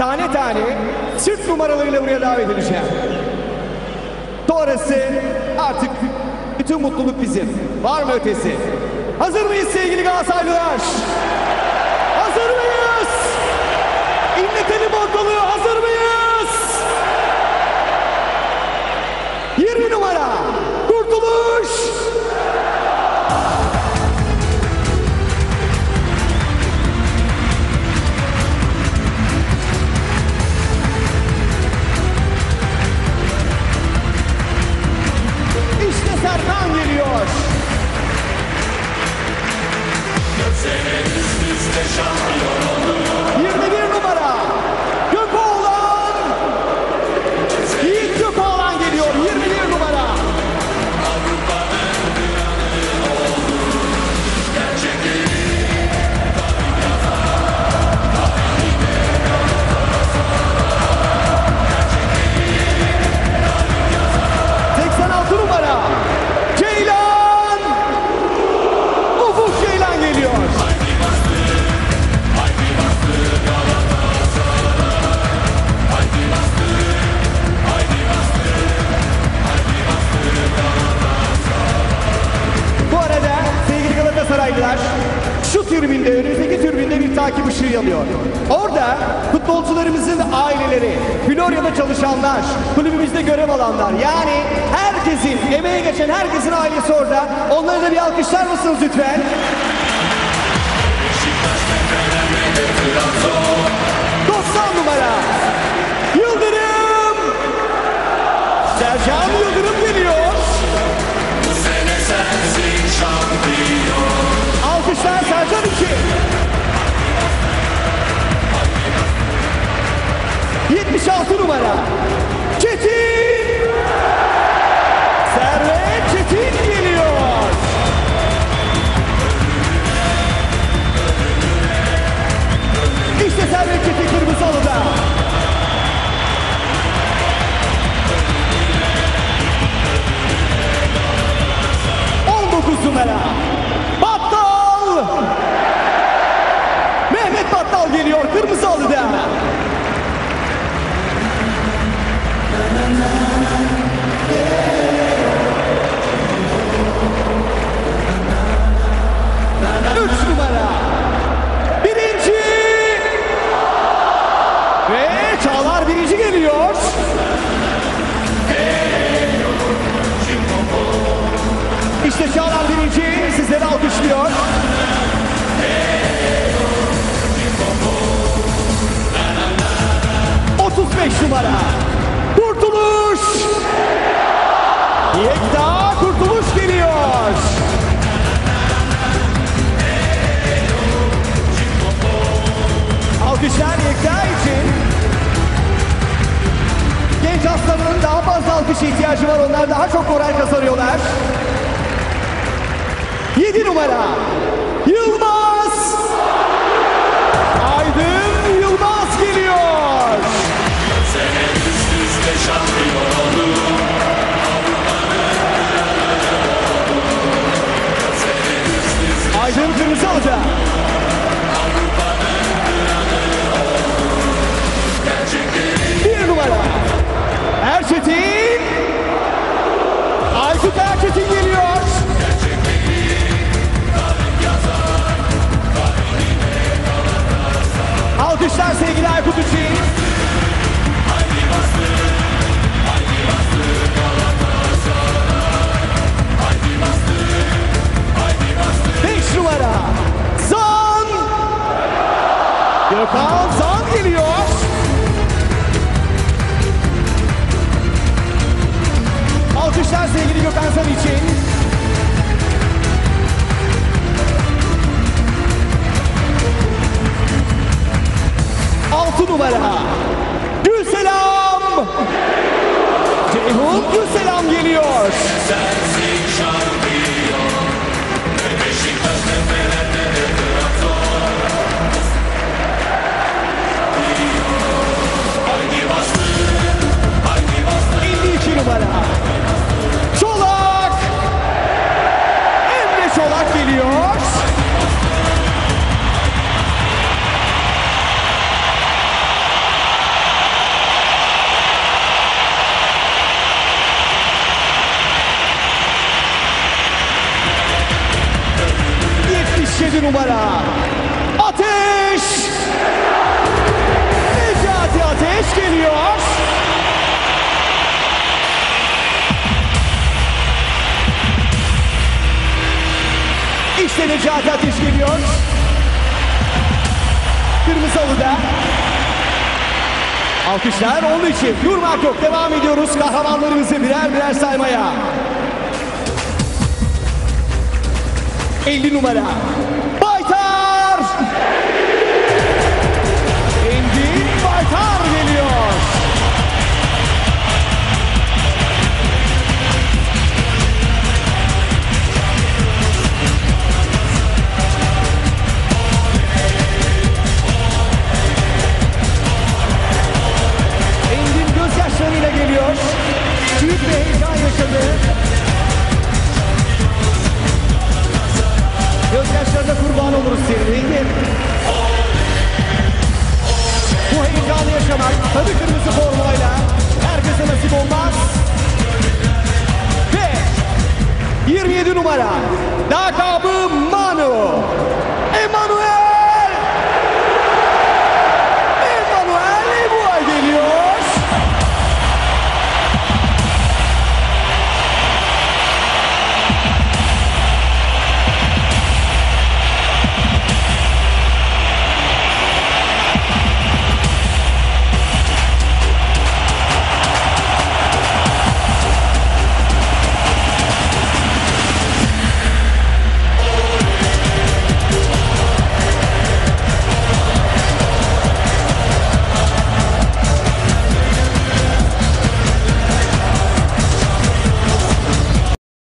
tane tane sırt numaralarıyla buraya davet edeceğim. Sonrası artık bütün mutluluk bizim. Var mı ötesi? Hazır mıyız sevgili Galatasaraylılar? Takip ışığı yanıyor. Orada futbolcularımızın aileleri, Florya'da çalışanlar, kulübümüzde görev alanlar yani herkesin, emeğe geçen herkesin ailesi orada. Onları da bir alkışlar mısınız lütfen? 90 numara Yıldırım Sercan Yıldırım geliyor. Alkışlar Sercan 76 numara. İşte Çağlar birinci sizleri alkışlıyor. Beş numara. Kurtuluş. Yekta Kurtuluş geliyor. Alkışlar Yekta için. Genç aslanın daha fazla alkışa ihtiyacı var. Onlar daha çok moral kazanıyorlar. 7 numara Yılmaz sevgili Aykut. Beş numara Zan Gökhan Zan geliyor. Alkışlar sevgili Gökhan Zan için. Numara Gülselam Ceyhun Gülselam geliyor. Elli 7 numara. Ateş! Necati Ateş geliyor. İşte Necati Ateş geliyor. Kırmızı alıda. Alkışlar onun için. Durmak yok. Devam ediyoruz kahramanlarımızı birer birer saymaya. 50 numara. Baytar! Engin Baytar geliyor. Engin gözyaşlarıyla geliyor. Büyük bir heyecan yaşadı. Gözyaşlarına kurban oluruz senin Engin. Bu heyecanı yaşamak tabii kırmızı formayla herkese nasip olmaz. Ve 27 numara lakabı